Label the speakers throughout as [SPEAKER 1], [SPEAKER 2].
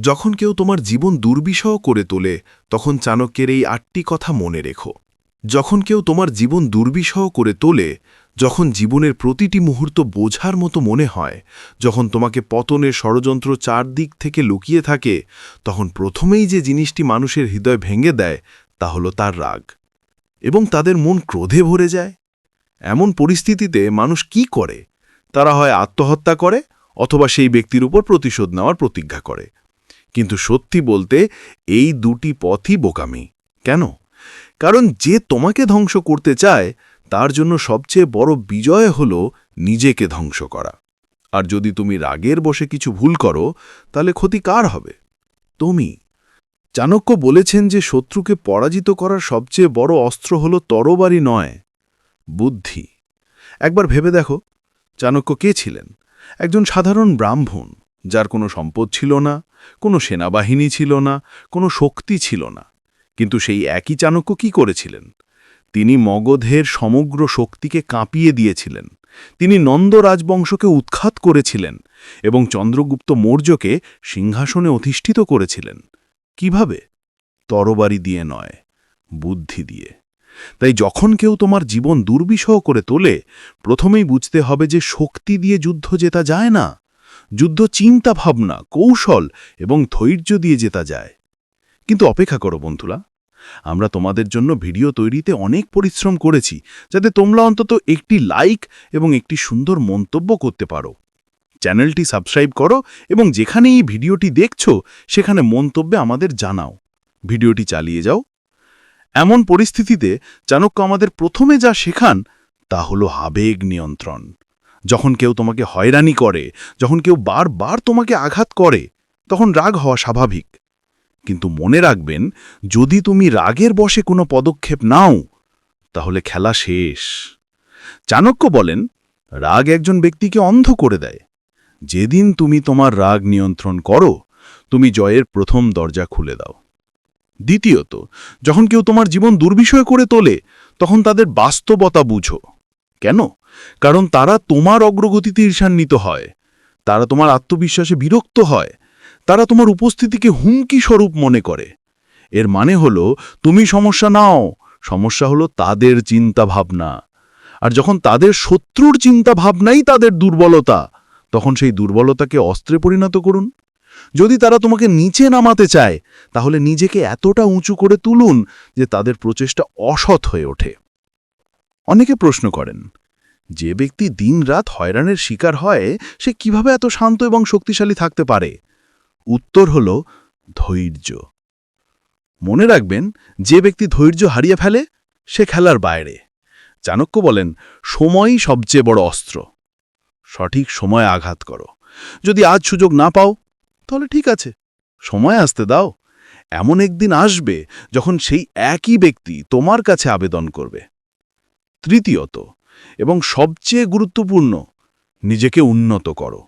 [SPEAKER 1] যখন কেউ তোমার জীবন দুর্বিষহ করে তোলে, তখন চাণক্যের এই আটটি কথা মনে রেখো। যখন কেউ তোমার জীবন দুর্বিষহ করে তোলে, যখন জীবনের প্রতিটি মুহূর্ত বোঝার মতো মনে হয়, যখন তোমাকে পতনের ষড়যন্ত্র চারদিক থেকে লুকিয়ে থাকে, তখন প্রথমেই যে জিনিসটি মানুষের হৃদয় ভেঙে দেয়, তা হল তার রাগ। এবং তাদের মন ক্রোধে ভরে যায়। এমন পরিস্থিতিতে মানুষ কি করে? তারা হয় আত্মহত্যা করে, অথবা সেই ব্যক্তির উপর প্রতিশোধ নেওয়ার প্রতিজ্ঞা করে। কিন্তু সত্যি বলতে এই দুটি পথই বোকামি। কেন? কারণ যে তোমাকে ধ্বংস করতে চায়, তার জন্য সবচেয়ে বড় বিজয় হল নিজেকে ধ্বংস করা। আর যদি তুমি রাগের বসে কিছু ভুল করো, তাহলে ক্ষতি কার হবে? তুমি। চাণক্য বলেছেন যে শত্রুকে পরাজিত করার সবচেয়ে বড় অস্ত্র হল তরবারি নয়, বুদ্ধি। একবার ভেবে দেখো, চাণক্য কে ছিলেন? একজন সাধারণ ব্রাহ্মণ। যার কোনো সম্পদ ছিল না, কোনো সেনাবাহিনী ছিল না, কোনো শক্তি ছিল না। কিন্তু সেই একই চাণক্য কি করেছিলেন? তিনি মগধের সমগ্র শক্তিকে কাঁপিয়ে দিয়েছিলেন। তিনি নন্দ রাজবংশকে উৎখাত করেছিলেন এবং চন্দ্রগুপ্ত মৌর্যকে সিংহাসনে অধিষ্ঠিত করেছিলেন। কীভাবে? তরবারি দিয়ে নয়, বুদ্ধি দিয়ে। তাই যখন কেউ তোমার জীবন দুর্বিষহ করে তোলে, প্রথমেই বুঝতে হবে যে শক্তি দিয়ে যুদ্ধ জেতা যায় না। যুদ্ধ চিন্তা ভাবনা, কৌশল এবং ধৈর্য দিয়ে জেতা যায়। কিন্তু অপেক্ষা করো বন্ধুরা, আমরা তোমাদের জন্য ভিডিও তৈরিতে অনেক পরিশ্রম করেছি যাতে তোমরা অন্তত একটি লাইক এবং একটি সুন্দর মন্তব্য করতে পারো। চ্যানেলটি সাবস্ক্রাইব করো এবং যেখানে এই ভিডিওটি দেখছ, সেখানে মন্তব্যে আমাদের জানাও। ভিডিওটি চালিয়ে যাও। এমন পরিস্থিতিতে চাণক্য আমাদের প্রথমে যা শেখান, তা হলো আবেগ নিয়ন্ত্রণ। যখন কেউ তোমাকে হয়রানি করে, যখন কেউ বারবার তোমাকে আঘাত করে, তখন রাগ হওয়া স্বাভাবিক। কিন্তু মনে রাখবেন, যদি তুমি রাগের বসে কোনো পদক্ষেপ নাও, তাহলে খেলা শেষ। চাণক্য বলেন, রাগ একজন ব্যক্তিকে অন্ধ করে দেয়। যেদিন তুমি তোমার রাগ নিয়ন্ত্রণ করো, তুমি জয়ের প্রথম দরজা খুলে দাও। দ্বিতীয়ত, যখন কেউ তোমার জীবন দুর্বিষয় করে তোলে, তখন তাদের বাস্তবতা বুঝো। কেন? কারণ তারা তোমার অগ্রগতিতে ঈর্ষান্বিত হয়। তারা তোমার আত্মবিশ্বাসে বিরক্ত হয়। তারা তোমার উপস্থিতিকে হুমকি স্বরূপ মনে করে। এর মানে হল, তুমি সমস্যা নাও। সমস্যা হলো তাদের চিন্তা ভাবনা আর যখন তাদের শত্রুর চিন্তা ভাবনাই তাদের দুর্বলতা, তখন সেই দুর্বলতাকে অস্ত্রে পরিণত করুন। যদি তারা তোমাকে নিচে নামাতে চায়, তাহলে নিজেকে এতটা উঁচু করে তুলুন যে তাদের প্রচেষ্টা অসৎ হয়ে ওঠে। অনেকে প্রশ্ন করেন যে ব্যক্তি দিনরাত হয়রানের শিকার হয়, সে কীভাবে এত শান্ত এবং শক্তিশালী থাকতে পারে? উত্তর হল, ধৈর্য। মনে রাখবেন, যে ব্যক্তি ধৈর্য হারিয়ে ফেলে, সে খেলার বাইরে। চাণক্য বলেন, সময়ই সবচেয়ে বড় অস্ত্র। সঠিক সময় আঘাত করো। যদি আজ সুযোগ না পাও, তাহলে ঠিক আছে, সময় আসতে দাও। এমন একদিন আসবে যখন সেই একই ব্যক্তি তোমার কাছে আবেদন করবে। তৃতীয়ত এবং সবচেয়ে গুরুত্বপূর্ণ, নিজেকে উন্নত করো।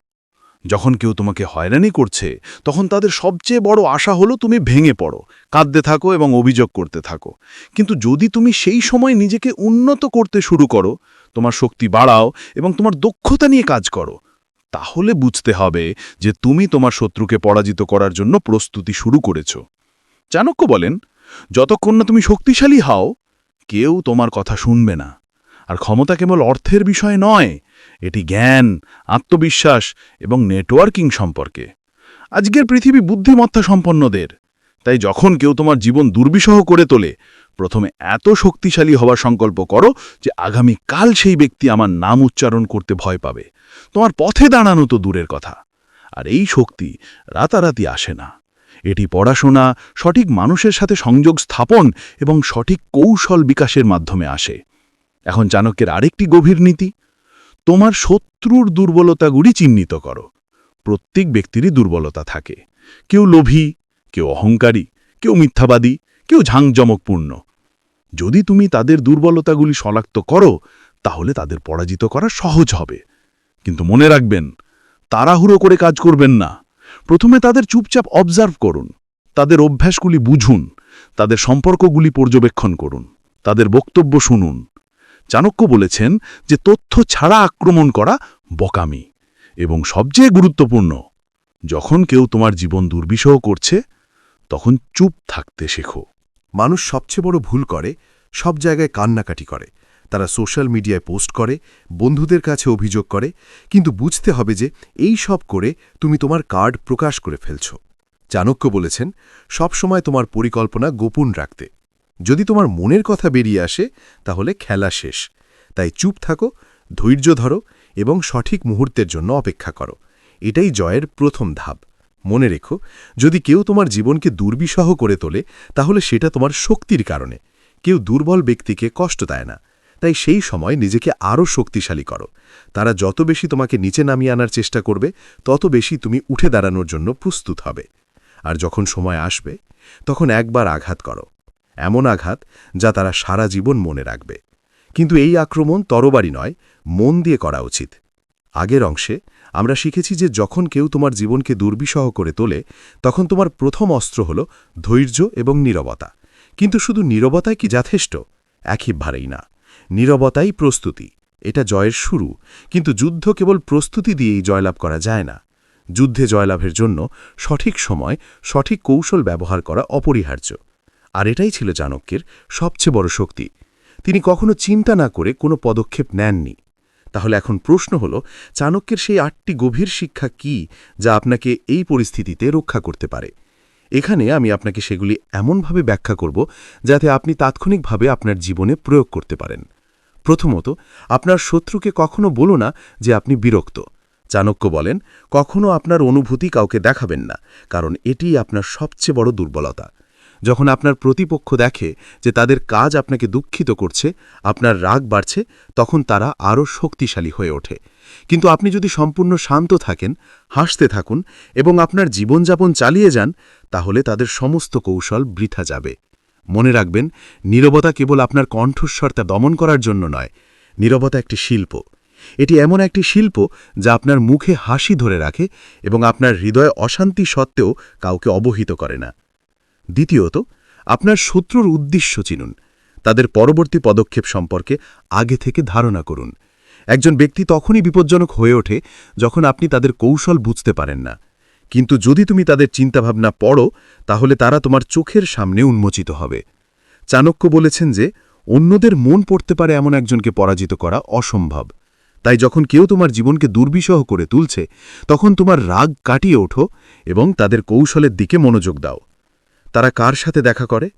[SPEAKER 1] যখন কেউ তোমাকে হয়রানি করছে, তখন তাদের সবচেয়ে বড় আশা হলো তুমি ভেঙে পড়ো, কাঁদতে থাকো এবং অভিযোগ করতে থাকো। কিন্তু যদি তুমি সেই সময় নিজেকে উন্নত করতে শুরু করো, তোমার শক্তি বাড়াও এবং তোমার দক্ষতা নিয়ে কাজ করো, তাহলে বুঝতে হবে যে তুমি তোমার শত্রুকে পরাজিত করার জন্য প্রস্তুতি শুরু করেছ। চাণক্য বলেন, যতক্ষণ না তুমি শক্তিশালী হও, কেউ তোমার কথা শুনবে না। আর ক্ষমতা কেবল অর্থের বিষয় নয়, এটি জ্ঞান, আত্মবিশ্বাস এবং নেটওয়ার্কিং সম্পর্কে। আজকের পৃথিবী বুদ্ধিমত্তা সম্পন্নদের। তাই যখন কেউ তোমার জীবন দুর্বিষহ করে তোলে, প্রথমে এত শক্তিশালী হওয়ার সংকল্প করো যে আগামী কাল সেই ব্যক্তি আমার নাম উচ্চারণ করতে ভয় পাবে। তোমার পথে দাঁড়ানো তো দূরের কথা। আর এই শক্তি রাতারাতি আসে না। এটি পড়াশোনা, সঠিক মানুষের সাথে সংযোগ স্থাপন এবং সঠিক কৌশল বিকাশের মাধ্যমে আসে। এখন চাণক্যের আরেকটি গভীর নীতি, তোমার শত্রুর দুর্বলতাগুলি চিহ্নিত করো। প্রত্যেক ব্যক্তিরই দুর্বলতা থাকে। কেউ লোভী, কেউ অহংকারী, কেউ মিথ্যাবাদী, কেউ ঝাংজমকপূর্ণ যদি তুমি তাদের দুর্বলতাগুলি শনাক্ত করো, তাহলে তাদের পরাজিত করা সহজ হবে। কিন্তু মনে রাখবেন, তাড়াহুড়ো করে কাজ করবেন না। প্রথমে তাদের চুপচাপ অবজার্ভ করুন। তাদের অভ্যাসগুলি বুঝুন। তাদের সম্পর্কগুলি পর্যবেক্ষণ করুন। তাদের বক্তব্য শুনুন। চাণক্য বলেছেন যে তথ্য ছাড়া আক্রমণ করা বকামি এবং সবচেয়ে গুরুত্বপূর্ণ,
[SPEAKER 2] যখন কেউ তোমার জীবন দুর্বিষহ করছে, তখন চুপ থাকতে শেখো।
[SPEAKER 3] মানুষ সবচেয়ে বড় ভুল করে, সব জায়গায় কান্নাকাটি করে। তারা সোশ্যাল মিডিয়ায় পোস্ট করে, বন্ধুদের কাছে অভিযোগ করে, কিন্তু বুঝতে হবে যে এই সব করে তুমি তোমার কার্ড প্রকাশ করে ফেলছ। চাণক্য বলেছেন, সবসময় তোমার পরিকল্পনা গোপন রাখতে। যদি তোমার মনের কথা বেরিয়ে আসে, তাহলে খেলা শেষ। তাই চুপ থাকো, ধৈর্য ধরো এবং সঠিক মুহূর্তের জন্য অপেক্ষা করো। এটাই জয়ের প্রথম ধাপ। মনে রেখো, যদি কেউ তোমার জীবনকে দুর্বিষহ করে তোলে, তাহলে সেটা তোমার শক্তির কারণে। কেউ দুর্বল ব্যক্তিকে কষ্ট দেয় না। তাই সেই সময় নিজেকে আরও শক্তিশালী করো। তারা যত বেশি তোমাকে নিচে নামিয়ে আনার চেষ্টা করবে, তত বেশি তুমি উঠে দাঁড়ানোর জন্য প্রস্তুত হবে। আর যখন সময় আসবে, তখন একবার আঘাত করো। এমন আঘাত যা তারা সারা জীবন মনে রাখবে। কিন্তু এই আক্রমণ তরবারি নয়, মন দিয়ে করা উচিত। আগের অংশে আমরা শিখেছি যে যখন কেউ তোমার জীবনকে দুর্বিষহ করে তোলে, তখন তোমার প্রথম অস্ত্র হল ধৈর্য এবং নীরবতা। কিন্তু শুধু নীরবতাই কি যথেষ্ট? একইভাবেই না। নীরবতাই প্রস্তুতি। এটা জয়ের শুরু। কিন্তু যুদ্ধ কেবল প্রস্তুতি দিয়েই জয়লাভ করা যায় না। যুদ্ধে জয়লাভের জন্য সঠিক সময়, সঠিক কৌশল ব্যবহার করা অপরিহার্য। আর এটাই ছিল চাণক্যের সবচেয়ে বড় শক্তি। তিনি কখনো চিন্তা না করে কোনো পদক্ষেপ নেননি। তাহলে এখন প্রশ্ন হল, চাণক্যের সেই আটটি গভীর শিক্ষা কি যা আপনাকে এই পরিস্থিতিতে রক্ষা করতে পারে? এখানে আমি আপনাকে সেগুলি এমনভাবে ব্যাখ্যা করব যাতে আপনি তাৎক্ষণিকভাবে আপনার জীবনে প্রয়োগ করতে পারেন। প্রথমত, আপনার শত্রুকে কখনো বলো না যে আপনি বিরক্ত। চাণক্য বলেন, কখনো আপনার অনুভূতি কাউকে দেখাবেন না, কারণ এটিই আপনার সবচেয়ে বড় দুর্বলতা। যখন আপনার প্রতিপক্ষ দেখে যে তাদের কাজ আপনাকে দুঃখিত করছে, আপনার রাগ বাড়ছে, তখন তারা আরও শক্তিশালী হয়ে ওঠে। কিন্তু আপনি যদি সম্পূর্ণ শান্ত থাকেন, হাসতে থাকুন এবং আপনার জীবনযাপন চালিয়ে যান, তাহলে তাদের সমস্ত কৌশল বৃথা যাবে। মনে রাখবেন, নীরবতা কেবল আপনার কণ্ঠস্বরতা দমন করার জন্য নয়, নীরবতা একটি শিল্প। এটি এমন একটি শিল্প যা আপনার মুখে হাসি ধরে রাখে এবং আপনার হৃদয়ে অশান্তি সত্ত্বেও কাউকে অবহিত করে না। দ্বিতীয়ত, আপনার শত্রুর উদ্দেশ্য চিনুন। তাদের পরবর্তী পদক্ষেপ সম্পর্কে আগে থেকে ধারণা করুন। একজন ব্যক্তি তখনই বিপজ্জনক হয়ে ওঠে যখন আপনি তাদের কৌশল বুঝতে পারেন না। কিন্তু যদি তুমি তাদের চিন্তাভাবনা পড়ো, তাহলে তারা তোমার চোখের সামনে উন্মোচিত হবে। চাণক্য বলেছেন যে, অন্যদের মন পড়তে পারে এমন একজনকে পরাজিত করা অসম্ভব। তাই যখন কেউ তোমার জীবনকে দুর্বিষহ করে তুলছে, তখন তোমার রাগ কাটিয়ে ওঠো এবং তাদের কৌশলের দিকে মনোযোগ দাও। তারা কার সাথে দেখা করে?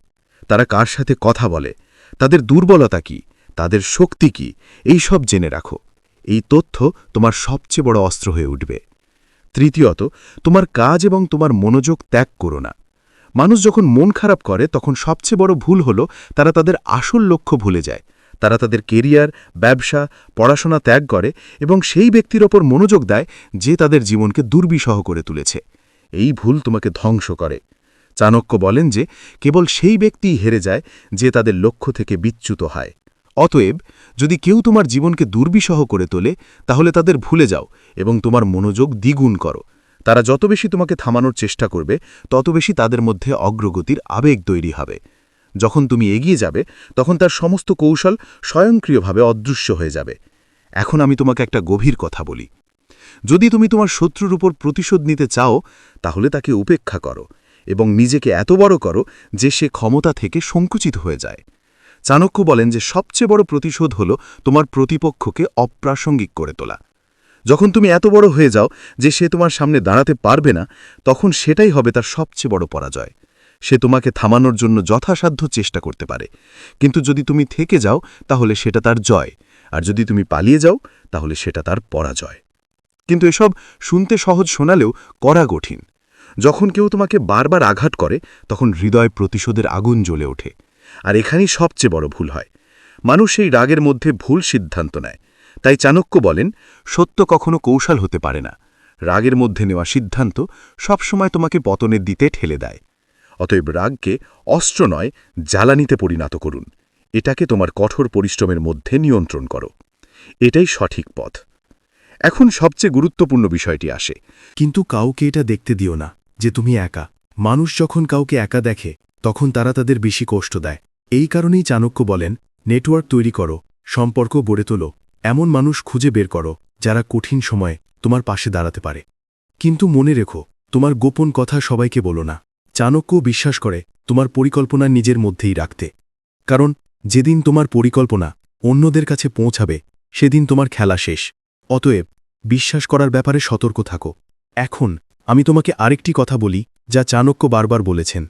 [SPEAKER 3] তারা কার সাথে কথা বলে? তাদের দুর্বলতা কি? তাদের শক্তি কি? এই সব জেনে রাখো। এই তথ্য তোমার সবচেয়ে বড় অস্ত্র হয়ে উঠবে। তৃতীয়ত, তোমার কাজ এবং তোমার মনোযোগ ত্যাগ করো না। মানুষ যখন মন খারাপ করে, তখন সবচেয়ে বড় ভুল হল তারা তাদের আসল লক্ষ্য ভুলে যায়। তারা তাদের কেরিয়ার, ব্যবসা, পড়াশোনা ত্যাগ করে এবং সেই ব্যক্তির ওপর মনোযোগ দেয় যে তাদের জীবনকে দুর্বিষহ করে তুলেছে। এই ভুল তোমাকে ধ্বংস করে। চাণক্য বলেন যে কেবল সেই ব্যক্তিই হেরে যায় যে তাদের লক্ষ্য থেকে বিচ্যুত হয়। অতএব, যদি কেউ তোমার জীবনকে দুর্বিষহ করে তোলে, তাহলে তাদের ভুলে যাও এবং তোমার মনোযোগ দ্বিগুণ করো। তারা যত বেশি তোমাকে থামানোর চেষ্টা করবে, তত বেশি তাদের মধ্যে অগ্রগতির আবেগ তৈরি হবে। যখন তুমি এগিয়ে যাবে, তখন তার সমস্ত কৌশল স্বয়ংক্রিয়ভাবে অদৃশ্য হয়ে যাবে। এখন আমি তোমাকে একটা গভীর কথা বলি। যদি তুমি তোমার শত্রুর উপর প্রতিশোধ নিতে চাও, তাহলে তাকে উপেক্ষা করো। এবং নিজেকে এত বড় করো যে সে ক্ষমতা থেকে সংকুচিত হয়ে যায়। চাণক্য বলেন যে সবচেয়ে বড় প্রতিশোধ হল তোমার প্রতিপক্ষকে অপ্রাসঙ্গিক করে তোলা। যখন তুমি এত বড় হয়ে যাও যে সে তোমার সামনে দাঁড়াতে পারবে না, তখন সেটাই হবে তার সবচেয়ে বড় পরাজয়। সে তোমাকে থামানোর জন্য যথাসাধ্য চেষ্টা করতে পারে। কিন্তু যদি তুমি থেকে যাও, তাহলে সেটা তার জয়। আর যদি তুমি পালিয়ে যাও, তাহলে সেটা তার পরাজয়। কিন্তু এসব শুনতে সহজ শোনালেও করা কঠিন। যখন কেউ তোমাকে বারবার আঘাত করে, তখন হৃদয় প্রতিশোধের আগুন জ্বলে ওঠে। আর এখানেই সবচেয়ে বড় ভুল হয়। মানুষ এই রাগের মধ্যে ভুল সিদ্ধান্ত নেয়। তাই চাণক্য বলেন, সত্য কখনো কৌশল হতে পারে না। রাগের মধ্যে নেওয়া সিদ্ধান্ত সবসময় তোমাকে পতনের দিতে ঠেলে দেয়। অতএব রাগকে অস্ত্র নয়, জ্বালানিতে পরিণত করুন। এটাকে তোমার কঠোর পরিশ্রমের মধ্যে নিয়ন্ত্রণ করো। এটাই সঠিক পথ। এখন সবচেয়ে গুরুত্বপূর্ণ বিষয়টি আসে।
[SPEAKER 4] কিন্তু কাউকে এটা দেখতে দিও না। যে তুমি একা। মানুষ যখন কাউকে একা দেখে, তখন তারা তাদের বেশি কষ্ট দেয়। এই কারণেই চাণক্য বলেন, নেটওয়ার্ক তৈরি করো, সম্পর্ক গড়ে তোলো। এমন মানুষ খুঁজে বের করো, যারা কঠিন সময়ে তোমার পাশে দাঁড়াতে পারে। কিন্তু মনে রেখো, তোমার গোপন কথা সবাইকে বলো না। চাণক্য বিশ্বাস করে, তোমার পরিকল্পনা নিজের মধ্যেই রাখতে। কারণ, যেদিন তোমার পরিকল্পনা অন্যদের কাছে পৌঁছাবে, সেদিন তোমার খেলা শেষ। অতএব, বিশ্বাস করার ব্যাপারে সতর্ক থাকো। এখন আমি তোমাকে আরেকটি কথা বলি, যা চাণক্য বারবার বলেছেন।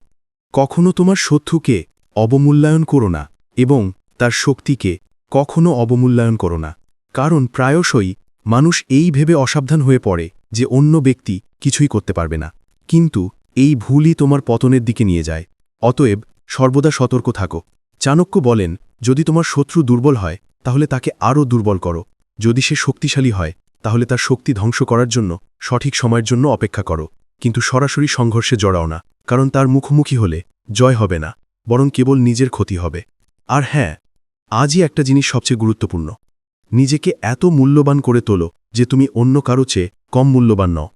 [SPEAKER 4] কখনো তোমার শত্রুকে অবমূল্যায়ন করো না, এবং তার শক্তিকে কখনো অবমূল্যায়ন করো না। কারণ প্রায়শই মানুষ এই ভেবে অসাবধান হয়ে পড়ে যে অন্য ব্যক্তি কিছুই করতে পারবে না। কিন্তু এই ভুলই তোমার পতনের দিকে নিয়ে যায়। অতএব সর্বদা সতর্ক থাকো। চাণক্য বলেন, যদি তোমার শত্রু দুর্বল হয়, তাহলে তাকে আরও দুর্বল করো। যদি সে শক্তিশালী হয় তাহলে তার শক্তি ধ্বংস করার জন্য সঠিক সময়ের জন্য অপেক্ষা করো, কিন্তু সরাসরি সংঘর্ষে জড়াও না, কারণ তার মুখোমুখি হলে জয় হবে না, বরং কেবল নিজের ক্ষতি হবে। আর হ্যাঁ আজই একটা জিনিস সবচেয়ে গুরুত্বপূর্ণ। নিজেকে এত মূল্যবান করে তোলো যে তুমি অন্য কারও চেয়ে কম মূল্যবান নও।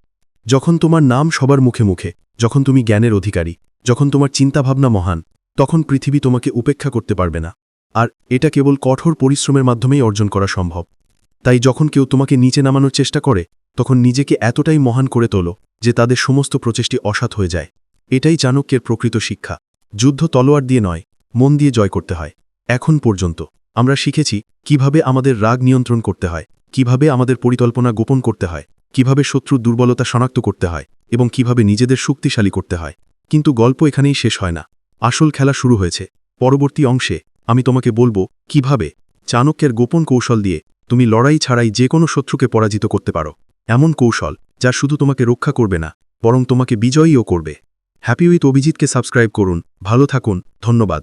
[SPEAKER 4] যখন তোমার নাম সবার মুখে মুখে, যখন তুমি জ্ঞানের অধিকারী, যখন তোমার চিন্তাভাবনা মহান, তখন পৃথিবী তোমাকে উপেক্ষা করতে পারবে না। আর এটা কেবল কঠোর পরিশ্রমের মাধ্যমেই অর্জন করা সম্ভব। তাই যখন কেউ তোমাকে নিচে নামানোর চেষ্টা করে, তখন নিজেকে এতটাই মহান করে তোলো যে তাদের সমস্ত প্রচেষ্টি অসাত হয়ে যায়। এটাই চাণক্যের প্রকৃত শিক্ষা। যুদ্ধ তলোয়ার দিয়ে নয়, মন দিয়ে জয় করতে হয়। এখন পর্যন্ত আমরা শিখেছি কীভাবে আমাদের রাগ নিয়ন্ত্রণ করতে হয়, কীভাবে আমাদের পরিকল্পনা গোপন করতে হয়, কীভাবে শত্রুর দুর্বলতা শনাক্ত করতে হয় এবং কীভাবে নিজেদের শক্তিশালী করতে হয়। কিন্তু গল্প এখানেই শেষ হয় না। আসল খেলা শুরু হয়েছে। পরবর্তী অংশে আমি তোমাকে বলব কীভাবে চাণক্যের গোপন কৌশল দিয়ে তুমি লড়াই ছাড়াই যে কোনো শত্রুকে পরাজিত করতে পারো। এমন কৌশল, যা শুধু তোমাকে রক্ষা করবে না, বরং তোমাকে বিজয়ীও করবে। হ্যাপি উইথ অভিজিৎকে সাবস্ক্রাইব করুন। ভালো থাকুন। ধন্যবাদ।